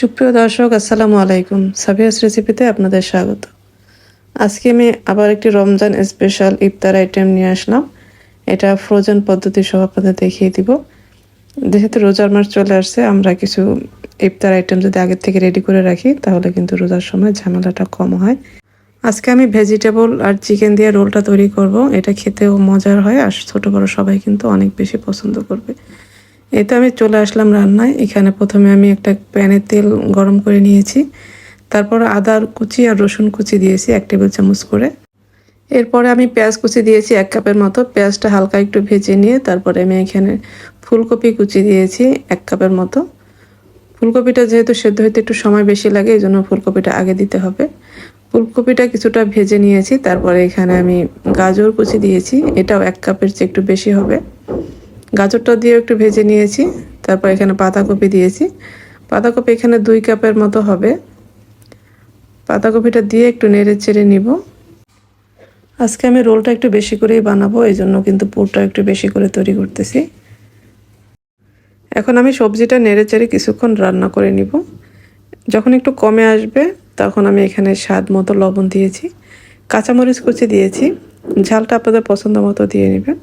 সুপ্রিয় দর্শক, আসসালামু আলাইকুম। সাবিয়াস রেসিপিতে আপনাদের স্বাগত। আজকে আমি আবার একটি রমজান স্পেশাল ইফতার আইটেম নিয়ে আসলাম। এটা ফ্রোজেন পদ্ধতি সহ আপনাদের দেখিয়ে দিব। যেহেতু রোজার মাস চলে আসছে, আমরা কিছু ইফতার আইটেম যদি আগের থেকে রেডি করে রাখি, তাহলে কিন্তু রোজার সময় ঝামেলাটা কম হয়। আজকে আমি ভেজিটেবল আর চিকেন দিয়ে রোলটা তৈরি করব। এটা খেতেও মজার হয়, আর ছোটো বড়ো সবাই কিন্তু অনেক বেশি পছন্দ করবে। এই তো আমি চলে আসলাম রান্নায়। এখানে প্রথমে আমি একটা প্যানে তেল গরম করে নিয়েছি। তারপর আদার কুচি আর রসুন কুচি দিয়েছি এক টেবিল চামচ করে। এরপরে আমি পেঁয়াজ কুচি দিয়েছি এক কাপের মতো। পেঁয়াজটা হালকা একটু ভেজে নিয়ে তারপরে আমি এখানে ফুলকপি কুচি দিয়েছি এক কাপের মতো। ফুলকপিটা যেহেতু সেদ্ধ হইতে একটু সময় বেশি লাগে এই জন্য ফুলকপিটা আগে দিতে হবে। ফুলকপিটা কিছুটা ভেজে নিয়েছি, তারপরে এখানে আমি গাজর কুচি দিয়েছি। এটাও এক কাপের চেয়ে একটু বেশি হবে। গাজরটা দিয়ে একটু ভেজে নিয়েছি, তারপর এখানে পাতাকপি দিয়েছি। পাতাকপি এখানে দুই কাপের মতো হবে। পাতাকপিটা দিয়ে একটু নেড়ে চেড়ে নিব। আজকে আমি রোলটা একটু বেশি করেই বানাবো এই জন্য কিন্তু পুরটা একটু বেশি করে তৈরি করতেছি। এখন আমি সবজিটা নেড়ে চেড়ে কিছুক্ষণ রান্না করে নিব। যখন একটু কমে আসবে, তখন আমি এখানে স্বাদ মতো লবণ দিয়েছি। কাঁচামরিচ কুচি দিয়েছি। ঝালটা আপনাদের পছন্দ মতো দিয়ে নেবেন।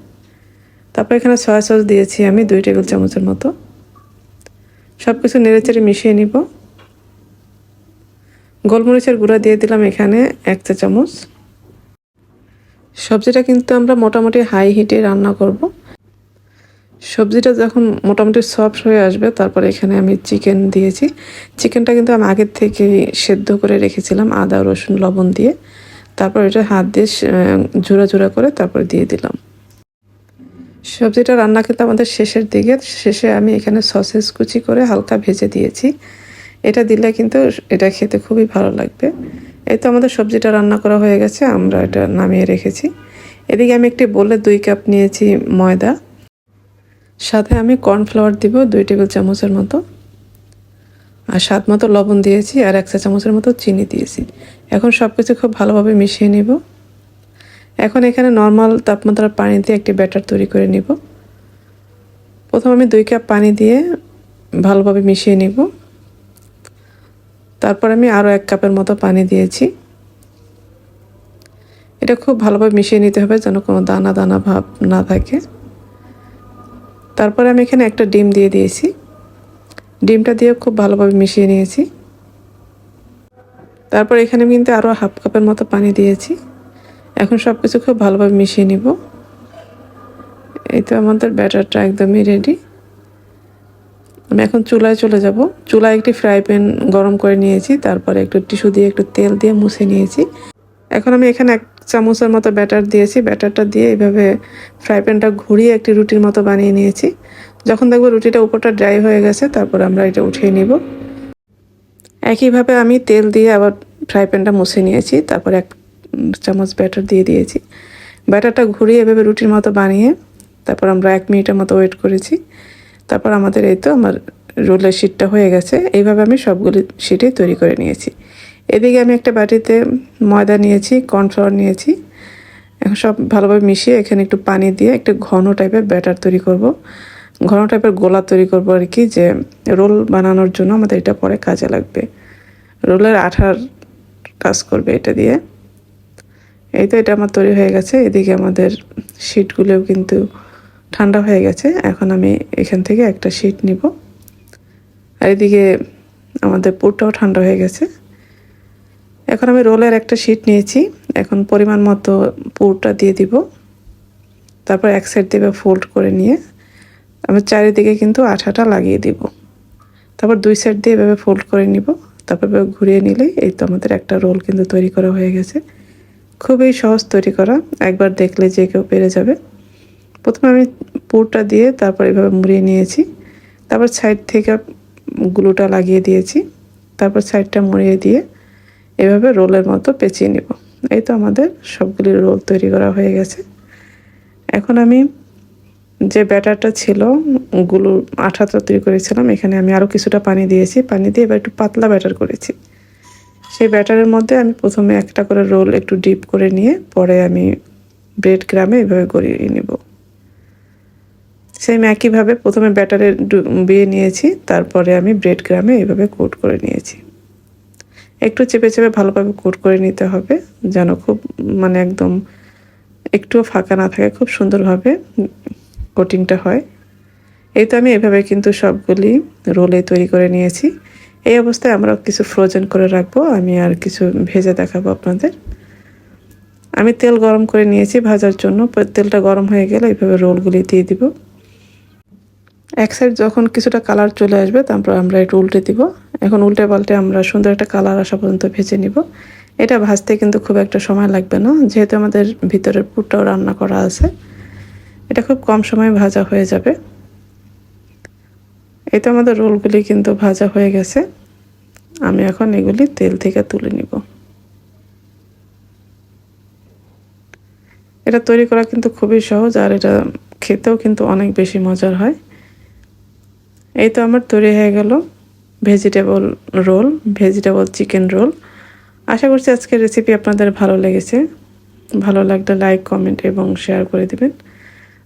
তারপর এখানে সয়া সস দিয়েছি আমি দুই টেবিল চামচের মতো। সব কিছু নেড়েচেড়ে মিশিয়ে নিব। গোলমরিচের গুঁড়া দিয়ে দিলাম এখানে এক চা চামচ। সবজিটা কিন্তু আমরা মোটামুটি হাই হিটে রান্না করব। সবজিটা যখন মোটামুটি সফট হয়ে আসবে, তারপর এখানে আমি চিকেন দিয়েছি। চিকেনটা কিন্তু আমি আগের থেকে সেদ্ধ করে রেখেছিলাম আদা, রসুন, লবণ দিয়ে। তারপর এটা হাত দিয়ে ঝুরা ঝুরা করে তারপর দিয়ে দিলাম। সবজিটা রান্না কিন্তু আমাদের শেষের দিকে। শেষে আমি এখানে সসেস কুচি করে হালকা ভেজে দিয়েছি। এটা দিলে কিন্তু এটা খেতে খুবই ভালো লাগবে। এই তো আমাদের সবজিটা রান্না করা হয়ে গেছে, আমরা এটা নামিয়ে রেখেছি। এদিকে আমি একটি বলে দুই কাপ নিয়েছি ময়দা। সাথে আমি কর্নফ্লাওয়ার দিব দুই টেবিল চামচের মতো। আর স্বাদ মতো লবণ দিয়েছি আর এক চা চামচের মতো চিনি দিয়েছি। এখন সব কিছু খুব ভালোভাবে মিশিয়ে নিব। এখন এখানে নর্মাল তাপমাত্রার পানি দিয়ে একটি ব্যাটার তৈরি করে নিব। প্রথম আমি দুই কাপ পানি দিয়ে ভালোভাবে মিশিয়ে নিব। তারপর আমি আরও এক কাপের মতো পানি দিয়েছি। এটা খুব ভালোভাবে মিশিয়ে নিতে হবে যেন কোনো দানা দানা ভাব না থাকে। তারপরে আমি এখানে একটা ডিম দিয়ে দিয়েছি। ডিমটা দিয়ে খুব ভালোভাবে মিশিয়ে নিয়েছি। তারপর এখানে কিন্তু আরও হাফ কাপের মতো পানি দিয়েছি। এখন সব কিছু খুব ভালোভাবে মিশিয়ে নিব। এই তো আমাদের ব্যাটারটা একদমই রেডি আমি এখন চুলায় চলে যাব। চুলায় একটি ফ্রাই প্যান গরম করে নিয়েছি, তারপরে একটু টিস্যু দিয়ে একটু তেল দিয়ে মুছে নিয়েছি। এখন আমি এখানে এক চামচের মতো ব্যাটার দিয়েছি। ব্যাটারটা দিয়ে এইভাবে ফ্রাই প্যানটা ঘুরিয়ে একটি রুটির মতো বানিয়ে নিয়েছি। যখন দেখব রুটিটা উপরটা ড্রাই হয়ে গেছে, তারপর আমরা এটা উঠিয়ে নিব। একইভাবে আমি তেল দিয়ে আবার ফ্রাই প্যানটা মুছে নিয়েছি, তারপর এক চামচ ব্যাটার দিয়ে দিয়েছি। ব্যাটারটা ঘুরিয়ে এভাবে রুটির মতো বানিয়ে তারপর আমরা এক মিনিটের মতো ওয়েট করেছি। তারপর আমাদের এই তো আমার রোলের শিটটা হয়ে গেছে। এইভাবে আমি সবগুলি শিটই তৈরি করে নিয়েছি। এদিকে আমি একটা বাটিতে ময়দা নিয়েছি কর্নফ্লাওয়ার নিয়েছি। এখন সব ভালোভাবে মিশিয়ে এখানে একটু পানি দিয়ে একটু ঘন টাইপের ব্যাটার তৈরি করব। ঘন টাইপের গোলা তৈরি করব আর কি যে রোল বানানোর জন্য আমাদের এটা পরে কাজে লাগবে। রোলের আঠার কাজ করবে এটা দিয়ে। এই তো এটা আমার তৈরি হয়ে গেছে। এদিকে আমাদের শিটগুলোও কিন্তু ঠান্ডা হয়ে গেছে। এখন আমি এখান থেকে একটা শিট নিব। আর এদিকে আমাদের পুরটাও ঠান্ডা হয়ে গেছে। এখন আমি রোলের একটা শিট নিয়েছি। এখন পরিমাণ মতো পুরটা দিয়ে দিব। তারপর এক সাইড দিয়ে ফোল্ড করে নিয়ে আমি চারিদিকে কিন্তু আঠাটা লাগিয়ে দিব। তারপর দুই সাইড দিয়ে এভাবে ফোল্ড করে নিব। তারপর ঘুরিয়ে নিলেই এই তো আমাদের একটা রোল কিন্তু তৈরি করা হয়ে গেছে। খুবই সহজ তৈরি করা। একবার দেখলে যে কেউ পেরে যাবে। প্রথমে আমি পুরটা দিয়ে তারপর এভাবে মুড়িয়ে নিয়েছি। তারপর সাইড থেকে গ্লুটা লাগিয়ে দিয়েছি। তারপর সাইডটা মুড়িয়ে দিয়ে এভাবে রোলের মতো পেঁচিয়ে নেব। এই তো আমাদের সবগুলি রোল তৈরি করা হয়ে গেছে। এখন আমি যে ব্যাটারটা ছিলগুলো আঠাটা তৈরি করেছিলাম। এখানে আমি আরও কিছুটা পানি দিয়েছি। পানি দিয়ে এবার একটু পাতলা ব্যাটার করেছি। সেই ব্যাটারের মধ্যে আমি প্রথমে একটা করে রোল একটু ডিপ করে নিয়ে পরে আমি ব্রেড গ্রামে এভাবে গড়িয়ে নেব। সেম একইভাবে প্রথমে ব্যাটারে ডুবিয়ে নিয়েছি, তারপরে আমি ব্রেড গ্রামে এইভাবে কোট করে নিয়েছি। একটু চেপে চেপে ভালোভাবে কোট করে নিতে হবে, যেন খুব মানে একদম একটুও ফাঁকা না থাকে, খুব সুন্দরভাবে কোটিংটা হয়। এই তো আমি এভাবে কিন্তু সবগুলি রোলে তৈরি করে নিয়েছি। এই অবস্থায় আমরা কিছু ফ্রোজেন করে রাখব, আমি আর কিছু ভেজে দেখাবো আপনাদের। আমি তেল গরম করে নিয়েছি ভাজার জন্য, তেলটা গরম হয়ে গেলে এইভাবে রোলগুলি দিয়ে দিব। এক সাইড যখন কিছুটা কালার চলে আসবে, তারপর আমরা একটু উল্টে দিব। এখন উল্টে পাল্টে আমরা সুন্দর একটা কালার আসা পর্যন্ত ভেজে নিব। এটা ভাজতে কিন্তু খুব একটা সময় লাগবে না, যেহেতু আমাদের ভিতরের পুরটাও রান্না করা আছে। এটা খুব কম সময়ে ভাজা হয়ে যাবে। এই তো আমাদের রোলগুলি কিন্তু ভাজা হয়ে গেছে। আমি এখন এগুলি তেল থেকে তুলে নিব। এটা তৈরি করা কিন্তু খুবই সহজ আর এটা খেতেও কিন্তু অনেক বেশি মজার হয়। এই তো আমার তৈরি হয়ে গেল vegetable roll, vegetable chicken roll. আশা করছি আজকের রেসিপি আপনাদের ভালো লেগেছে। ভালো লাগলে লাইক, কমেন্ট এবং শেয়ার করে দিবেন।